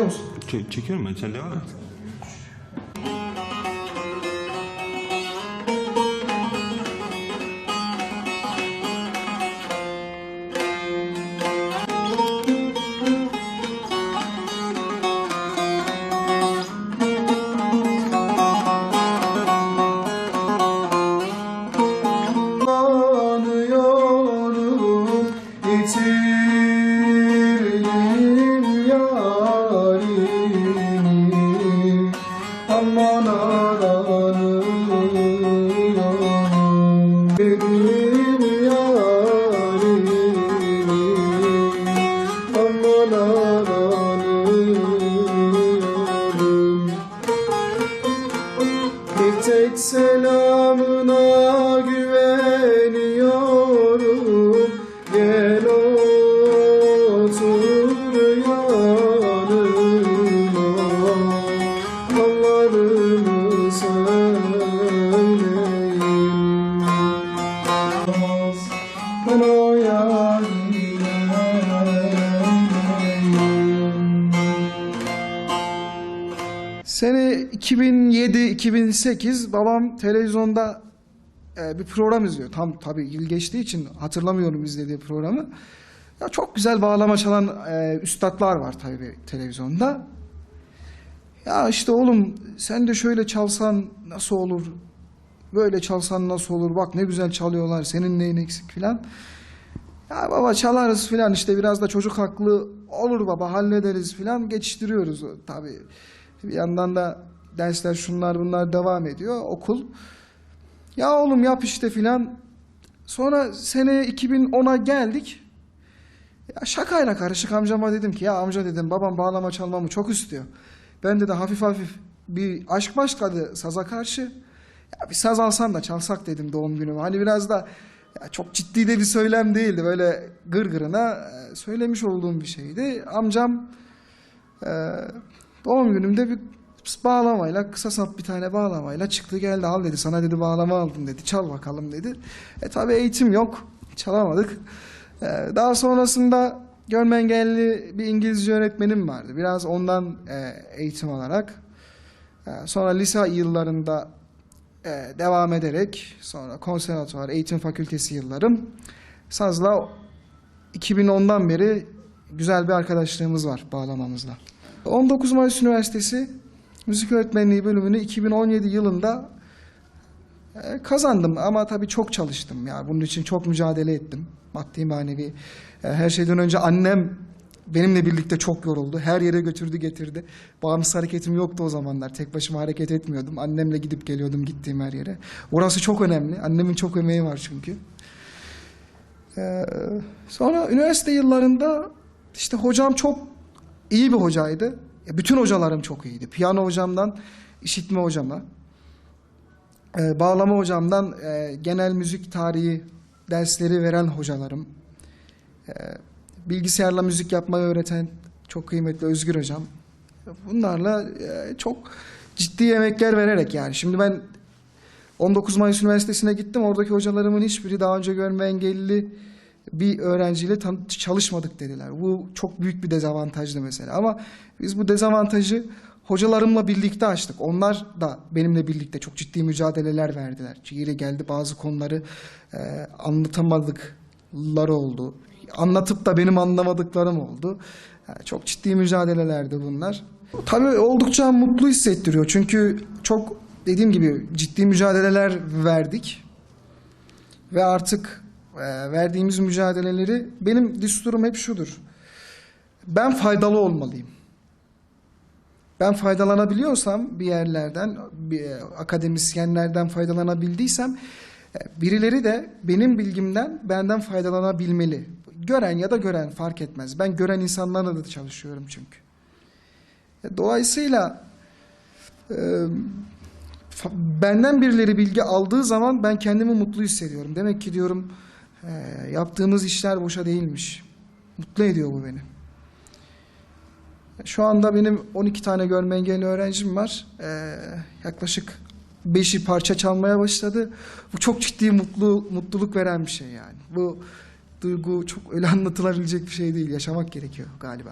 Çekiyor musun? Ç- çekiyorum ben sen devam et. Aman Benim yarimi Aman bir tek selamına Sene 2007-2008 babam televizyonda e, bir program izliyor. Tam tabii yıl geçtiği için hatırlamıyorum izlediği programı. Ya çok güzel bağlama çalan e, üstadlar var tabii televizyonda. Ya işte oğlum sen de şöyle çalsan nasıl olur? Böyle çalsan nasıl olur? Bak ne güzel çalıyorlar. Senin neyin eksik filan. Ya baba çalarız filan işte biraz da çocuk haklı olur baba hallederiz filan geçiştiriyoruz tabii. Bir yandan da dersler şunlar bunlar devam ediyor okul. Ya oğlum yap işte filan. Sonra sene 2010'a geldik. Ya şakayla karışık amcama dedim ki ya amca dedim babam bağlama çalmamı çok istiyor. Ben de de hafif hafif bir aşk başladı saza karşı. Ya bir saz alsan da çalsak dedim doğum günüme. Hani biraz da ya çok ciddi de bir söylem değildi. Böyle gırgırına e, söylemiş olduğum bir şeydi. Amcam e, doğum günümde bir bağlamayla kısa sap bir tane bağlamayla çıktı geldi al dedi sana dedi bağlama aldım dedi çal bakalım dedi. E tabi eğitim yok çalamadık. E, daha sonrasında görme engelli bir İngilizce öğretmenim vardı. Biraz ondan e, eğitim alarak e, sonra lise yıllarında e, devam ederek sonra konservatuvar eğitim fakültesi yıllarım sazla 2010'dan beri güzel bir arkadaşlığımız var bağlamamızla. 19 Mayıs Üniversitesi Müzik Öğretmenliği bölümünü 2017 yılında e, kazandım. Ama tabii çok çalıştım ya. Bunun için çok mücadele ettim. Maddi manevi. E, her şeyden önce annem benimle birlikte çok yoruldu. Her yere götürdü getirdi. Bağımsız hareketim yoktu o zamanlar. Tek başıma hareket etmiyordum. Annemle gidip geliyordum gittiğim her yere. Orası çok önemli. Annemin çok emeği var çünkü. Ee, sonra üniversite yıllarında işte hocam çok iyi bir hocaydı. Bütün hocalarım çok iyiydi. Piyano hocamdan işitme hocama, e, bağlama hocamdan e, genel müzik tarihi dersleri veren hocalarım, e, bilgisayarla müzik yapmayı öğreten çok kıymetli Özgür hocam. Bunlarla çok ciddi emekler vererek yani. Şimdi ben 19 Mayıs Üniversitesi'ne gittim. Oradaki hocalarımın hiçbiri daha önce görme engelli bir öğrenciyle çalışmadık dediler. Bu çok büyük bir dezavantajdı mesela. Ama biz bu dezavantajı hocalarımla birlikte açtık. Onlar da benimle birlikte çok ciddi mücadeleler verdiler. Yeri geldi bazı konuları e, anlatamadıkları oldu. Anlatıp da benim anlamadıklarım oldu. Yani çok ciddi mücadelelerdi bunlar. Tabii oldukça mutlu hissettiriyor. Çünkü çok dediğim gibi ciddi mücadeleler verdik. Ve artık verdiğimiz mücadeleleri benim düsturum hep şudur. Ben faydalı olmalıyım. Ben faydalanabiliyorsam bir yerlerden, bir, e, akademisyenlerden faydalanabildiysem e, birileri de benim bilgimden benden faydalanabilmeli. Gören ya da gören fark etmez. Ben gören insanlarla da çalışıyorum çünkü. E, Dolayısıyla e, benden birileri bilgi aldığı zaman ben kendimi mutlu hissediyorum. Demek ki diyorum e, yaptığımız işler boşa değilmiş. Mutlu ediyor bu beni. Şu anda benim 12 tane görme engelli öğrencim var. E, yaklaşık 5'i parça çalmaya başladı. Bu çok ciddi mutlu mutluluk veren bir şey yani. Bu duygu çok öyle anlatılabilecek bir şey değil. Yaşamak gerekiyor galiba.